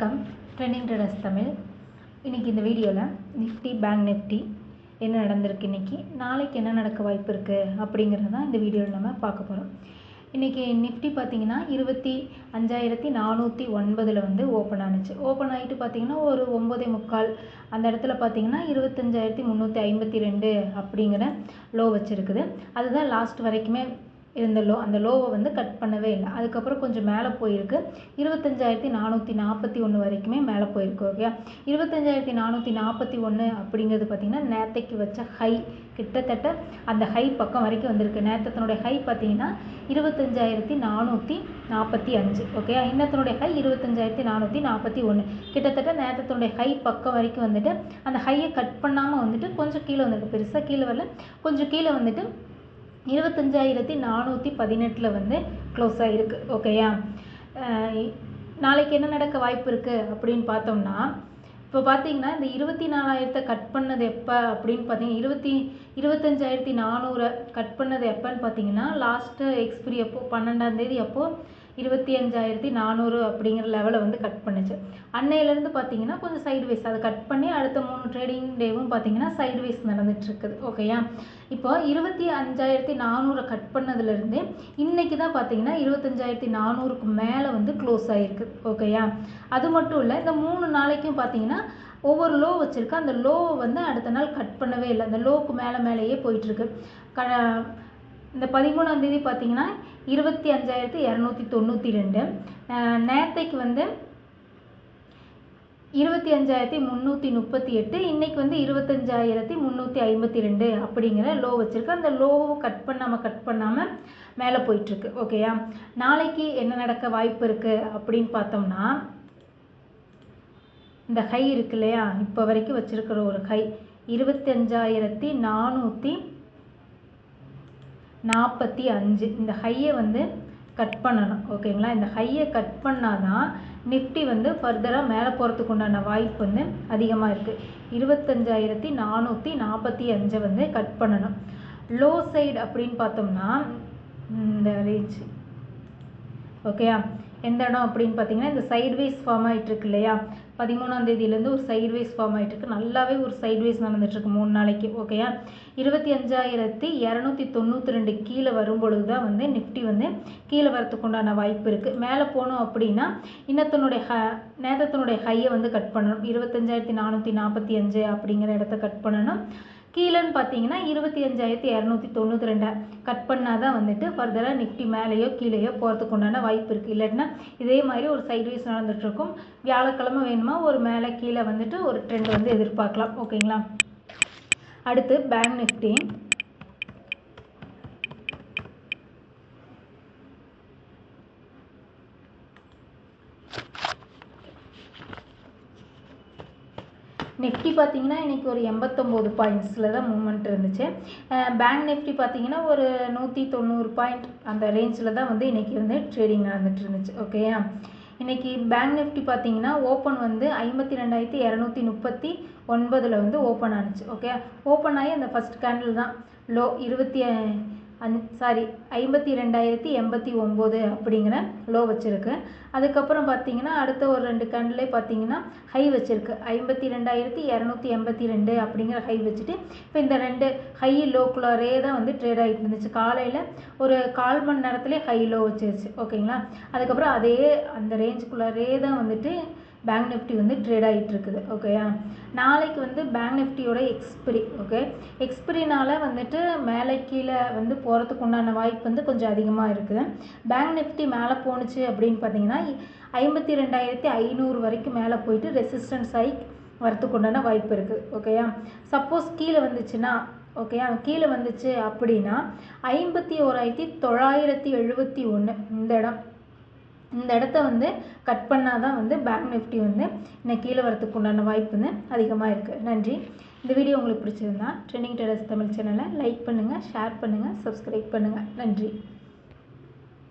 வணக்கம். Trending traders Tamil. இன்றைக்கி இந்த வீடியோவில் நிஃப்டி பேங்க் நிஃப்டி என்ன நடந்திருக்கு இன்றைக்கி நாளைக்கு என்ன நடக்க வாய்ப்பு இருக்குது அப்படிங்கிறது தான் இந்த வீடியோவில் நம்ம பார்க்க போகிறோம் இன்றைக்கி நிஃப்டி பார்த்தீங்கன்னா இருபத்தி அஞ்சாயிரத்தி நானூற்றி ஒன்பதில் வந்து ஓப்பன் ஆனுச்சு. ஓப்பன் ஆகிட்டு பார்த்தீங்கன்னா ஒரு ஒம்பதே முக்கால் அந்த இடத்துல பார்த்தீங்கன்னா இருபத்தஞ்சாயிரத்தி முந்நூற்றி ஐம்பத்தி ரெண்டு அப்படிங்கிற லோ வச்சுருக்குது. அதுதான் லாஸ்ட் வரைக்குமே இருந்த லோ அந்த லோவை வந்து கட் பண்ணவே இல்லை. அதுக்கப்புறம் கொஞ்சம் மேலே போயிருக்கு. இருபத்தஞ்சாயிரத்தி நானூற்றி நாற்பத்தி ஒன்று வரைக்குமே மேலே போயிருக்கு ஓகே இருபத்தஞ்சாயிரத்தி நானூற்றி நாற்பத்தி ஒன்று அப்படிங்கிறது பார்த்திங்கன்னா நேத்தைக்கு வச்ச ஹை கிட்டத்தட்ட அந்த ஹை பக்கம் வரைக்கும் வந்திருக்கு. நேத்தத்தினுடைய ஹை பார்த்தீங்கன்னா இருபத்தஞ்சாயிரத்தி நானூற்றி நாற்பத்தி அஞ்சு ஓகே இன்னத்தினுடைய ஹை இருபத்தஞ்சாயிரத்தி நானூற்றி நாற்பத்தி ஒன்று கிட்டத்தட்ட நேத்தத்தினுடைய ஹை பக்கம் வரைக்கும் வந்துட்டு அந்த ஹையை கட் பண்ணாமல் வந்துட்டு கொஞ்சம் கீழே வந்திருக்கு. பெருசாக கீழே வரல. கொஞ்சம் கீழே வந்துட்டு இருபத்தஞ்சாயிரத்தி நானூற்றி பதினெட்டில் வந்து க்ளோஸ் ஆகிருக்கு ஓகேயா நாளைக்கு என்ன நடக்க வாய்ப்பு இருக்குது அப்படின்னு பார்த்தோம்னா இப்போ பார்த்தீங்கன்னா இந்த இருபத்தி நாலாயிரத்தை கட் பண்ணது எப்போ அப்படின்னு பார்த்தீங்கன்னா இருபத்தி இருபத்தஞ்சாயிரத்தி நானூறை கட் பண்ணது எப்போன்னு பார்த்தீங்கன்னா லாஸ்ட்டு எக்ஸ்பிரி அப்போ பன்னெண்டாந்தேதி அப்போது இருபத்தி அஞ்சாயிரத்தி நானூறு அப்படிங்கிற லெவலை வந்து கட் பண்ணுச்சு. அன்னையிலேருந்து பார்த்தீங்கன்னா கொஞ்சம் சைடுவைஸ் அதை கட் பண்ணி அடுத்த மூணு ட்ரேடிங் டேவும் பார்த்தீங்கன்னா சைடு வேஸ் நடந்துட்டுருக்குது ஓகேயா இப்போ இருபத்தி அஞ்சாயிரத்தி நானூறை கட் பண்ணதுலேருந்து இன்றைக்கி தான் பார்த்தீங்கன்னா இருபத்தஞ்சாயிரத்தி நானூறுக்கு மேலே வந்து க்ளோஸ் ஆகிருக்கு ஓகேயா அது மட்டும் இல்லை இந்த மூணு நாளைக்கும் பார்த்தீங்கன்னா ஒவ்வொரு லோ வச்சுருக்கு. அந்த லோவை வந்து அடுத்த நாள் கட் பண்ணவே இல்லை. அந்த லோவுக்கு மேலே மேலேயே போயிட்டுருக்கு. க இந்த பதிமூணாந்தேதி பார்த்தீங்கன்னா இருபத்தி அஞ்சாயிரத்தி இரநூத்தி தொண்ணூற்றி ரெண்டு. நேற்றைக்கு வந்து இருபத்தி அஞ்சாயிரத்தி முந்நூற்றி முப்பத்தி எட்டு இன்றைக்கி வந்து இருபத்தஞ்சாயிரத்தி முந்நூற்றி ஐம்பத்தி ரெண்டு அப்படிங்கிற லோ வச்சுருக்கு. அந்த லோவை கட் பண்ணாமல் கட் பண்ணாமல் மேலே போயிட்டுருக்கு. ஓகேயா நாளைக்கு என்ன நடக்க வாய்ப்பு இருக்குது அப்படின்னு பார்த்தோம்னா இந்த ஹை இருக்கு இல்லையா? இப்போ வரைக்கும் வச்சுருக்கிற ஒரு ஹை இருபத்தஞ்சாயிரத்தி நானூற்றி நாற்பத்தி அஞ்சு. இந்த ஹையை வந்து கட் பண்ணணும் ஓகேங்களா இந்த ஹையை கட் பண்ணால் தான் நிஃப்டி வந்து ஃபர்தராக மேலே போகிறதுக்கு உண்டான வாய்ப்பு வந்து அதிகமாக இருக்குது இருபத்தஞ்சாயிரத்தி நானூற்றி நாற்பத்தி அஞ்சை வந்து கட் பண்ணணும். லோ சைடு அப்படின்னு பார்த்தோம்னா இந்த ரேஞ்ச் ஓகேயா எந்த இடம் அப்படின்னு பார்த்தீங்கன்னா இந்த சைட்வேஸ் ஃபார்ம் ஆகிட்டு இருக்கு இல்லையா? பதிமூணாம் தேதியிலேருந்து ஒரு சைட்வேஸ் ஃபார்ம் ஆகிட்டு இருக்கு நல்லாவே ஒரு சைட்வேஸ் நடந்துட்டுருக்கு மூணு நாளைக்கு ஓகேயா இருபத்தி அஞ்சாயிரத்தி இரநூத்தி தொண்ணூற்றி ரெண்டு கீழே வரும்பொழுது தான் வந்து நிஃப்டி வந்து கீழே வரத்துக்கு உண்டான வாய்ப்பு இருக்குது மேலே போனோம் அப்படின்னா இன்னத்தினுடைய ஹ நேதத்தினுடைய ஹையை வந்து கட் பண்ணணும். இருபத்தஞ்சாயிரத்தி நானூற்றி நாற்பத்தி அஞ்சு அப்படிங்கிற இடத்த கட் பண்ணணும். கீழேன்னு பார்த்தீங்கன்னா இருபத்தி அஞ்சாயிரத்தி இரநூத்தி தொண்ணூற்றி ரெண்டை. கட் பண்ணால் தான் வந்துட்டு ஃபர்தராக நிஃப்டி மேலேயோ கீழேயோ போகிறதுக்கு உண்டான வாய்ப்பு இருக்குது இல்லாட்டினா இதே மாதிரி ஒரு சைட்வைஸ் நடந்துகிட்ருக்கும் வியாழக்கிழமை வேணுமா? ஒரு மேலே கீழே வந்துட்டு ஒரு ட்ரெண்ட் வந்து எதிர்பார்க்கலாம். ஓகேங்களா அடுத்து பேங்க் நிஃப்டி நிஃப்டி பார்த்தீங்கன்னா இன்றைக்கி ஒரு எண்பத்தொம்போது பாயிண்ட்ஸில் தான் மூவ்மெண்ட் இருந்துச்சு. பேங்க் நிஃப்டி பார்த்தீங்கன்னா ஒரு நூற்றி தொண்ணூறு பாயிண்ட் அந்த ரேஞ்சில் தான் வந்து இன்றைக்கி வந்து ட்ரேடிங் நடந்துட்டு இருந்துச்சு. ஓகேயா இன்றைக்கி பேங்க் நிஃப்டி பார்த்தீங்கன்னா ஓப்பன் வந்து ஐம்பத்தி ரெண்டாயிரத்தி இரநூத்தி முப்பத்தி ஒன்பதில் வந்து ஓப்பன் ஆனிச்சு. ஓகே ஓப்பன் ஆகி அந்த ஃபஸ்ட் கேண்டில் தான். லோ இருபத்தி அந் சாரி ஐம்பத்தி ரெண்டாயிரத்தி எண்பத்தி ஒம்பது அப்படிங்கிற லோ வச்சுருக்கு. அதுக்கப்புறம் பார்த்தீங்கன்னா அடுத்த ஒரு ரெண்டு கேண்டிலே பார்த்தீங்கன்னா ஹை வச்சுருக்கு. ஐம்பத்தி ரெண்டாயிரத்தி இரநூத்தி எண்பத்தி ரெண்டு அப்படிங்கிற ஹை வச்சுட்டு இப்போ இந்த ரெண்டு ஹை லோக்குள்ளாரே தான் வந்து ட்ரேட் ஆகிட்டு இருந்துச்சு. காலையில் ஒரு கால் மணி நேரத்துலேயே ஹை லோ வச்சிருச்சு. ஓகேங்களா? அதுக்கப்புறம் அதே அந்த ரேஞ்சுக்குள்ளாரே தான் வந்துட்டு பேங்க் நிஃப்டி வந்து ட்ரேட் ஆகிட்டு இருக்குது ஓகேயா நாளைக்கு வந்து பேங்க் நிஃப்டியோட எக்ஸ்பிரி ஓகே எக்ஸ்பிரினால் வந்துட்டு மேலே கீழே வந்து போகிறதுக்கு உண்டான வாய்ப்பு வந்து கொஞ்சம் அதிகமாக இருக்குது பேங்க் நிஃப்டி மேலே போணுச்சு அப்படின்னு பார்த்தீங்கன்னா ஐம்பத்தி ரெண்டாயிரத்தி ஐநூறு வரைக்கும் மேலே போயிட்டு ரெசிஸ்டன்ஸ் ஆகி வரத்துக்கு உண்டான வாய்ப்பு இருக்குது ஓகேயா சப்போஸ் கீழே வந்துச்சுன்னா ஓகேயா கீழே வந்துச்சு அப்படின்னா ஐம்பத்தி ஓராயிரத்தி தொள்ளாயிரத்தி எழுபத்தி ஒன்று இந்த இடம் இந்த இடத்த வந்து கட் பண்ணால் தான் வந்து பேங்க் நிஃப்டி வந்து இன்னைக்கு கீழே வரத்துக்கு உண்டான வாய்ப்பு வந்து அதிகமாக இருக்குது நன்றி. இந்த வீடியோ உங்களுக்கு பிடிச்சிருந்தா ட்ரெண்டிங் ட்ரேடர்ஸ் தமிழ் சேனலை லைக் பண்ணுங்கள் ஷேர் பண்ணுங்கள் சப்ஸ்கிரைப் பண்ணுங்கள் நன்றி.